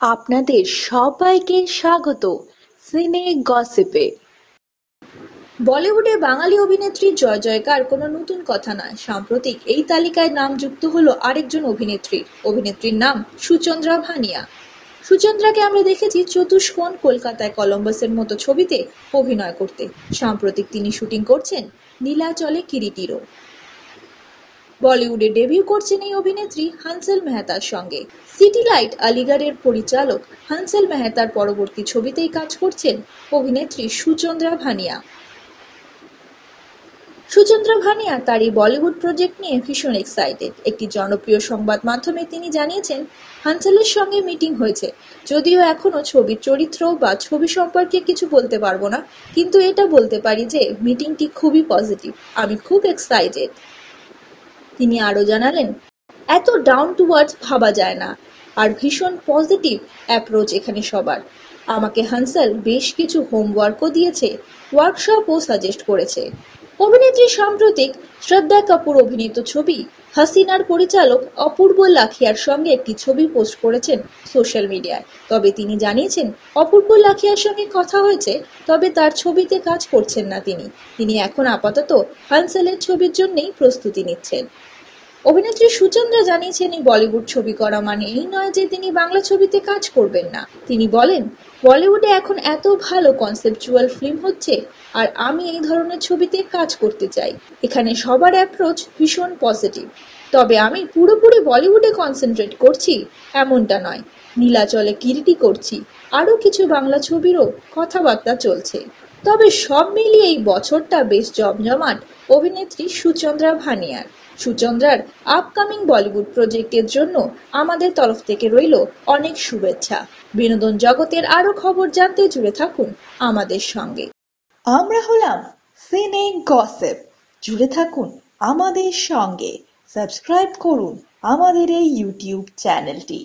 আপনাদের সবাইকে স্বাগত সিনে গসিপে। বলিউডে বাঙালি অভিনেত্রী জয় জয়কার কোনো নতুন কথা নয়। সাম্প্রতিক এই তালিকায় নাম যুক্ত হলো আরেকজন অভিনেত্রী। অভিনেত্রীর নাম সুচন্দ্রা ভানিয়া। সুচন্দ্রাকে আমরা দেখেছি চতুষ্কোণ কলকাতায় কলম্বাসের মতো ছবিতে অভিনয় করতে। সাম্প্রতিক তিনি শুটিং করছেন নীলাচলে কিরিটিরও। বলিউডে ডেবিউ করছেন এই অভিনেত্রী হানসেল মেহতার সঙ্গে। সিটি লাইট, আলিগড়ের পরিচালক হানসেল মেহতার পরবর্তী ছবিতেই কাজ করছেন অভিনেত্রী সুচন্দ্রা ভানিয়া। সুচন্দ্রা ভানিয়া তার এই বলিউড প্রজেক্ট নিয়ে ভীষণ এক্সাইটেড একটি জনপ্রিয় সংবাদ মাধ্যমে তিনি জানিয়েছেন, হানসেলের সঙ্গে মিটিং হয়েছে। যদিও এখনও ছবির চরিত্র বা ছবি সম্পর্কে কিছু বলতে পারব না, কিন্তু এটা বলতে পারি যে মিটিংটি খুবই পজিটিভ আমি খুব এক্সাইটেড তিনি আরও জানালেন, এত ডাউন টু ওয়ার্ডস ভাবা যায় না। আর ভীষণ পজিটিভ অ্যাপ্রোচ এখানে সবার। আমাকে হানসাল বেশ কিছু হোমওয়ার্কও দিয়েছে ওয়ার্কশপও সাজেস্ট করেছে। অভিনেত্রী সাম্প্রতিক শ্রদ্ধা কাপুর অভিনীত ছবি হাসিনার পরিচালক অপূর্ব লাখিয়ার সঙ্গে একটি ছবি পোস্ট করেছেন সোশ্যাল মিডিয়ায়। তবে তিনি জানিয়েছেন, অপূর্ব লাখিয়ার সঙ্গে কথা হয়েছে, তবে তার ছবিতে কাজ করছেন না তিনি। তিনি এখন আপাতত হানসেলের ছবির জন্যেই প্রস্তুতি নিচ্ছেন। অভিনেত্রী সুচন্দ্রা জানিয়েছেন এই বলিউড ছবি করা মানে এই নয় যে তিনি বাংলা ছবিতে কাজ করবেন না। তিনি বলেন, বলিউডে এখন এত ভালো কনসেপচুয়াল ফিল্ম হচ্ছে, আর আমি এই ধরনের ছবিতে কাজ করতে চাই। এখানে সবার অ্যাপ্রোচ ভীষণ পজিটিভ তবে আমি পুরোপুরি বলিউডে কনসেন্ট্রেট করছি, এমনটা নয়। নীলাচলে কিরিটি করছি, আরও কিছু বাংলা ছবিরও কথাবার্তা চলছে। তবে সব মিলিয়ে এই বছরটা বেশ জমজমাট, অভিনেত্রী সুচন্দ্রা ভানিয়ার। সুচন্দ্রার আপকামিং বলিউড প্রজেক্টের জন্য আমাদের তরফ থেকে রইল অনেক শুভেচ্ছা। বিনোদন জগতের আরও খবর জানতে জুড়ে থাকুন আমাদের সঙ্গে। আমরা হলাম সিনে গসেপ জুড়ে থাকুন আমাদের সঙ্গে। সাবস্ক্রাইব করুন আমাদের এই ইউটিউব চ্যানেলটি